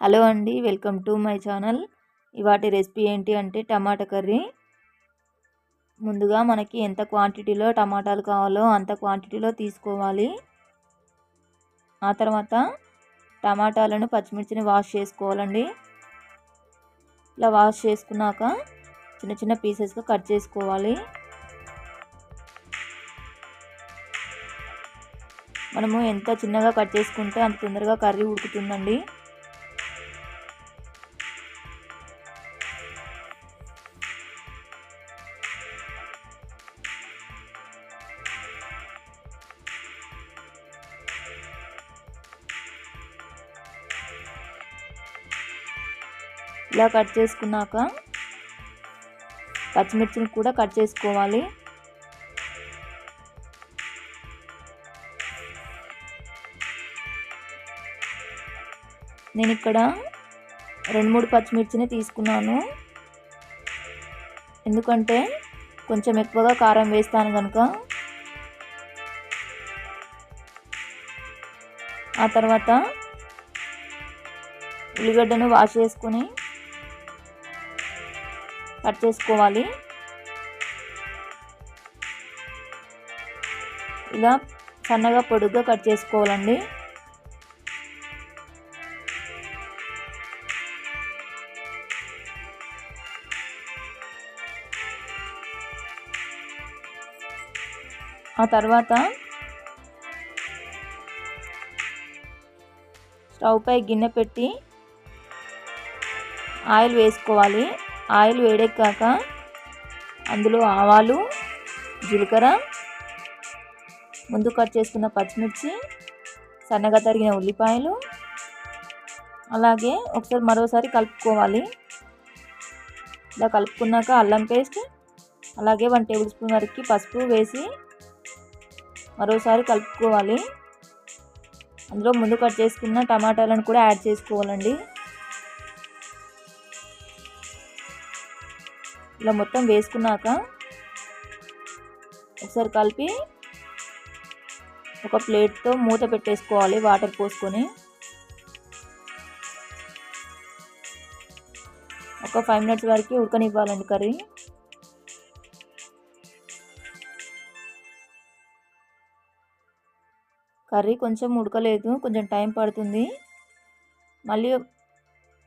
Hello అండి welcome to my channel. ఇవాటి recipe ఏంటి అంటే టమాటా కర్రీ. ముందుగా మనకి ఎంత క్వాంటిటీలో టమాటాలు కావాలో అంత క్వాంటిటీలో తీసుకోవాలి. ఆ తర్వాత టమాటాలను పచ్చిమిర్చిని వాష్ చేసుకోవాలండి. ఇలా వాష్ చేసుకున్నాక చిన్న చిన్న పీసెస్గా కట్ చేసుకోవాలి. మనము ఎంత చిన్నగా కట్ చేసుకుంటే అంత తొందరగా కర్రీ ఉడుకుతుందండి. ఇలా కట్ చేసుకున్నాక పచ్చిమిర్చిని కూడా కట్ చేసుకోవాలి. నేను ఇక్కడ రెండు మూడు పచ్చిమిర్చిని తీసుకున్నాను. ఎందుకంటే కొంచెం ఎక్కువగా కారం వేస్తాను కనుక ఆ తర్వాత ఉల్లిగడ్డను వాష్ చేసుకొని కట్ చేసుకోవాలి. ఇలా సన్నగా పొడుగ్గా కట్ చేసుకోవాలండి. ఆ తర్వాత స్టవ్పై గిన్నె పెట్టి ఆయిల్ వేసుకోవాలి. ఆయిల్ వేడెక్కాక అందులో ఆవాలు జీలకర్ర ముందు కట్ చేసుకున్న పచ్చిమిర్చి సన్నగా తరిగిన ఉల్లిపాయలు అలాగే ఒకసారి మరోసారి కలుపుకోవాలి. ఇలా కలుపుకున్నాక అల్లం పేస్ట్ అలాగే వన్ టేబుల్ స్పూన్ వరకు పసుపు వేసి మరోసారి కలుపుకోవాలి. అందులో ముందు కట్ చేసుకున్న టమాటాలను కూడా యాడ్ చేసుకోవాలండి. ఇలా మొత్తం వేసుకున్నాక ఒకసారి కలిపి ఒక ప్లేట్తో మూత పెట్టేసుకోవాలి వాటర్ పోసుకొని. ఒక ఫైవ్ మినిట్స్ వరకు ఉడకనివ్వాలండి కర్రీ. కర్రీ కొంచెం ఉడకలేదు కొంచెం టైం పడుతుంది. మళ్ళీ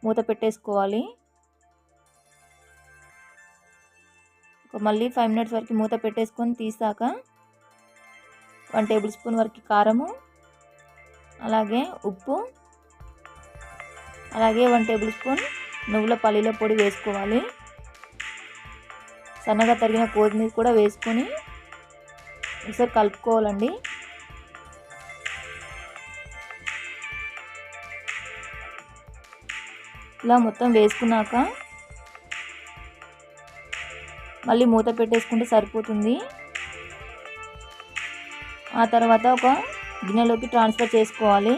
మూత పెట్టేసుకోవాలి. మళ్ళీ ఫైవ్ మినిట్స్ వరకు మూత పెట్టేసుకొని తీసాక వన్ టేబుల్ స్పూన్ వరకు కారము అలాగే ఉప్పు అలాగే వన్ టేబుల్ స్పూన్ నువ్వుల పల్లీల పొడి వేసుకోవాలి. సన్నగా తరిగిన కొత్తిమీర కూడా వేసుకొని ఒకసారి కలుపుకోవాలండి. ఇలా మొత్తం వేసుకున్నాక మళ్ళీ మూత పెట్టేసుకుంటే సరిపోతుంది. ఆ తర్వాత ఒక గిన్నెలోకి ట్రాన్స్ఫర్ చేసుకోవాలి.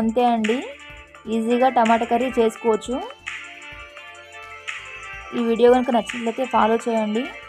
అంతే అండి. ఈజీగా టమాటా కర్రీ చేసుకోవచ్చు. ఈ వీడియో కనుక నచ్చినట్లయితే ఫాలో చేయండి.